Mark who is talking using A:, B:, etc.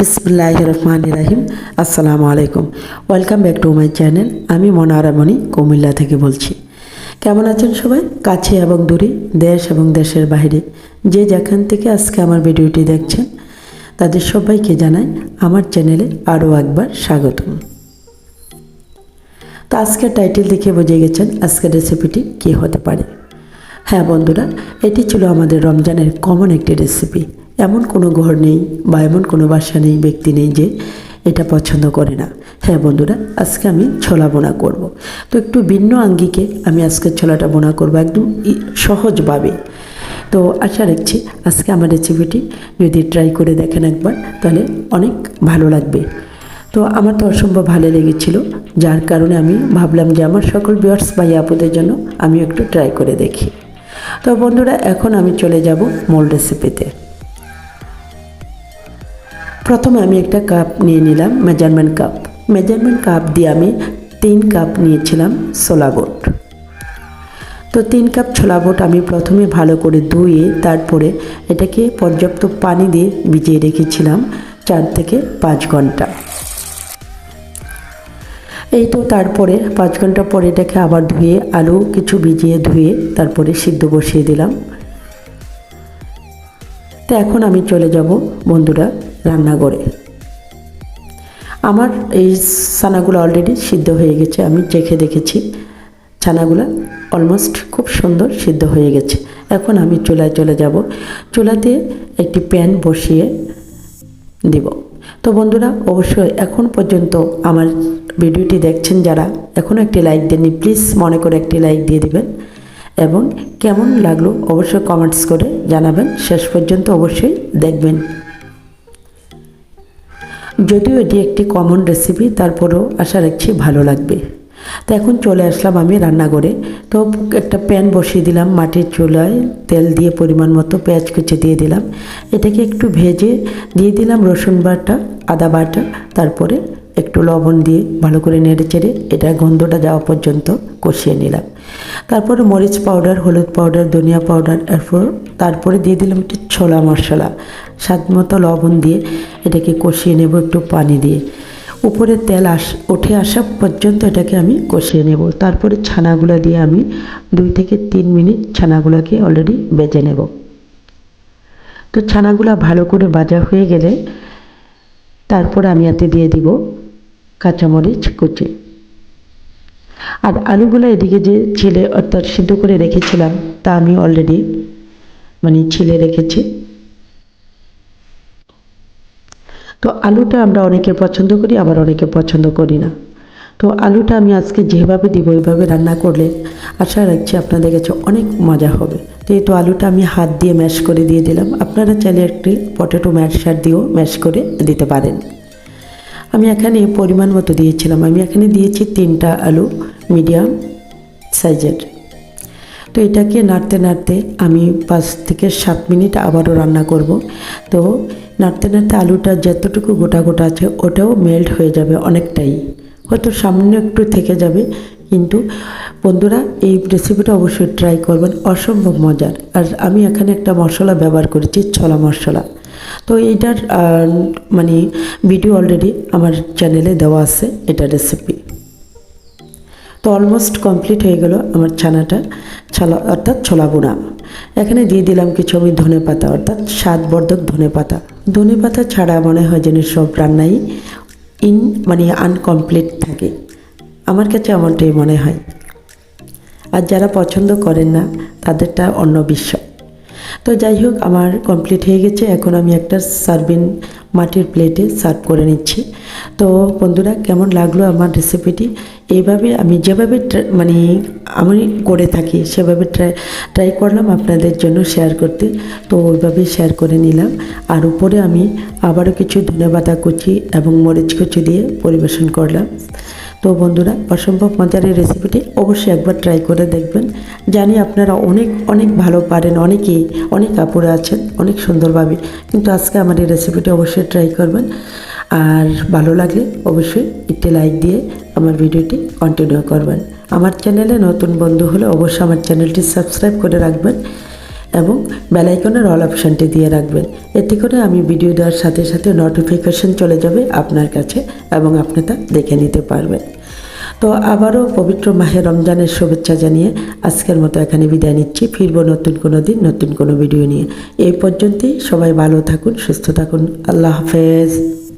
A: বিসমিল্লাহ রহমান রাহিম আসসালামু আলাইকুম welcome back to my channel. আমি মনোয়ারামণি কুমিল্লা থেকে বলছি। কেমন আছেন সবাই? কাছে এবং দূরে, দেশ এবং দেশের বাইরে। যে যেখান থেকে আজকে আমার ভিডিওটি দেখছেন, তাদের সবাইকে জানাই আমার চ্যানেলে আরও একবার স্বাগতম। তো আজকের টাইটেল দেখে বুঝে গেছেন আজকের রেসিপিটি কী হতে পারে। হ্যাঁ বন্ধুরা, এটি ছিল আমাদের রমজানের কমন একটি রেসিপি। এমন কোনো ঘর নেই বা এমন কোনো বাসা নেই, ব্যক্তি নেই যে এটা পছন্দ করে না। হ্যাঁ বন্ধুরা, আজকে আমি ছোলা বোনা করব। তো একটু ভিন্ন আঙ্গিকে আমি আজকে ছোলাটা বোনা করব একদম সহজভাবে। তো আশা রাখছি আজকে আমার রেসিপিটি যদি ট্রাই করে দেখেন একবার, তাহলে অনেক ভালো লাগবে। তো আমার তো অসম্ভব ভালো লেগেছিল, যার কারণে আমি ভাবলাম যে আমার সকল বিয়ার্স ভাই আপুদের জন্য আমি একটু ট্রাই করে দেখি। তো বন্ধুরা, এখন আমি চলে যাব মূল রেসিপিতে প্রথমে আমি একটা কাপ নিয়ে নিলাম মেজারমেন্ট কাপ মেজারমেন্ট কাপ দিয়ে আমি তিন কাপ নিয়েছিলাম ছোলা তো তিন কাপ ছোলা বুট আমি প্রথমে ভালো করে ধুয়ে তারপরে এটাকে পর্যাপ্ত পানি দিয়ে ভিজিয়ে রেখেছিলাম চার থেকে পাঁচ ঘণ্টা। এই তো তারপরে পাঁচ ঘণ্টা পরে এটাকে আবার ধুয়ে আলু কিছু ভিজিয়ে ধুয়ে তারপরে সিদ্ধ বসিয়ে দিলাম। তো এখন আমি চলে যাব, বন্ধুরা। রান্নাঘরে। আমার এই ছানাগুলো অলরেডি সিদ্ধ হয়ে গেছে, আমি চেখে দেখেছি। ছানাগুলো অলমোস্ট খুব সুন্দর সিদ্ধ হয়ে গেছে। এখন আমি চুলায় চলে যাব। চুলাতে একটি প্যান বসিয়ে দিব। তো বন্ধুরা, অবশ্যই এখন পর্যন্ত আমার ভিডিওটি দেখছেন যারা এখনও একটি লাইক দেননি প্লিজ মনে করে একটি লাইক দিয়ে দিবেন। এবং কেমন লাগল অবশ্যই কমেন্টস করে জানাবেন। শেষ পর্যন্ত অবশ্যই দেখবেন। যদিও এটি একটি কমন রেসিপি তারপরেও আশা রাখছি ভালো লাগবে। তো এখন চলে আসলাম আমি রান্নাঘরে। তো একটা প্যান বসিয়ে দিলাম, মাটির চুলায় তেল দিয়ে পরিমাণ মতো পেঁয়াজ কুচি দিয়ে দিলাম। এটাকে একটু ভেজে দিয়ে দিলাম রসুন বাটা, আদা বাটা, তারপরে একটু লবণ দিয়ে ভালো করে নেড়ে চেড়ে এটা গন্ধটা যাওয়া পর্যন্ত কষিয়ে নিলাম। তারপরে মরিচ পাউডার হলুদ পাউডার ধনিয়া পাউডার এরপর তারপরে দিয়ে দিলাম একটু ছোলা মশলা। স্বাদ মতো লবণ দিয়ে এটাকে কষিয়ে নেব একটু পানি দিয়ে। উপরে তেল আস, উঠে আসা পর্যন্ত এটাকে আমি কষিয়ে নেব। তারপরে ছানাগুলো দিয়ে আমি দুই থেকে তিন মিনিট ছানাগুলোকে অলরেডি বেজে নেব। তো ছানাগুলো ভালো করে ভাজা হয়ে গেলে তারপর আমি এতে দিয়ে দিব কাঁচামরিচ, কুচি। আর আলুগুলো এদিকে যে ছিলে অর্থাৎ সিদ্ধ করে রেখেছিলাম, তা আমি অলরেডি মানে ছিলে রেখেছি। তো আলুটা আমরা অনেকে পছন্দ করি, আবার অনেকে পছন্দ করি না। তো আলুটা আমি আজকে যেভাবে দিব, ওইভাবে রান্না করলে আশা রাখছি আপনাদের কাছে অনেক মজা হবে। তো এই তো আলুটা আমি হাত দিয়ে ম্যাশ করে দিয়ে দিলাম। আপনারা চাইলে একটি পটেটো ম্যাশার দিয়েও ম্যাশ করে দিতে পারেন। আমি এখানে পরিমাণ মতো দিয়েছিলাম। আমি এখানে দিয়েছি তিনটা আলু মিডিয়াম সাইজের তো এটাকে নাড়তে নাড়তে আমি পাঁচ থেকে সাত মিনিট আবারও রান্না করব। তো নাড়তে নাড়তে আলুটা যতটুকু গোটা গোটা আছে, ওটাও মেল্ট হয়ে যাবে অনেকটাই। হয়তো সামান্য একটু থেকে যাবে, কিন্তু বন্ধুরা, এই রেসিপিটা অবশ্যই ট্রাই করবেন, অসম্ভব মজার। আর আমি এখানে একটা মশলা ব্যবহার করেছি, ছোলা মশলা। তো এইটার মানে ভিডিও অলরেডি আমার চ্যানেলে দেওয়া আছে এটা রেসিপি তো অলমোস্ট কমপ্লিট হয়ে গেল আমার ছানাটা, ছালা, অর্থাৎ ছোলা বোনা। এখানে দিয়ে দিলাম কিছু আমি ধনে পাতা, অর্থাৎ স্বাদবর্ধক ধনে পাতা। ধনে পাতা ছাড়া মনে হয় যেন সব রান্নাই ইন মানে আনকমপ্লিট থাকে। আমার কাছে এমনটাই মনে হয়। আর যারা পছন্দ করেন না, তাদেরটা অন্য বিষয়। তো যাই হোক, আমার কমপ্লিট হয়ে গেছে। এখন আমি একটা সার্ভিং মাটির প্লেটে সার্ভ করে নিচ্ছি। তো বন্ধুরা, কেমন লাগল আমার রেসিপিটি এইভাবে আমি যেভাবে মানে আমি করে থাকি, সেভাবে ট্রাই ট্রাই করলাম আপনাদের জন্য শেয়ার করতে। তো ওইভাবে শেয়ার করে নিলাম। আর উপরে আমি আবারও কিছু ধনে ধনেপাতা কুচি এবং মরিচ কুচি দিয়ে পরিবেশন করলাম। তো বন্ধুরা, অসম্ভব মজার এই রেসিপিটি অবশ্যই একবার ট্রাই করে দেখবেন। জানি আপনারা অনেক অনেক ভালো পারেন, অনেকেই, অনেক কাপড়ে আছেন, অনেক সুন্দরভাবে কিন্তু আজকে আমার এই রেসিপিটি অবশ্যই ট্রাই করবেন। আর ভালো লাগলে অবশ্যই একটি লাইক দিয়ে আমার ভিডিওটি কন্টিনিউ করবেন। আমার চ্যানেলে নতুন বন্ধু হলে অবশ্যই আমার চ্যানেলটি সাবস্ক্রাইব করে রাখবেন। এবং বেলাইকনের অল অপশানটি দিয়ে রাখবেন। এতে করে আমি ভিডিও দেওয়ার সাথে সাথে নোটিফিকেশন চলে যাবে আপনার কাছে এবং আপনি তা দেখে নিতে পারবেন। তো আবারও পবিত্র মাহে রমজানের শুভেচ্ছা জানিয়ে আজকের মতো এখানে বিদায় নিচ্ছি। ফিরবো নতুন কোনো দিন, নতুন কোনো ভিডিও নিয়ে। এই পর্যন্তই সবাই ভালো থাকুন, সুস্থ থাকুন। আল্লাহ হাফেজ।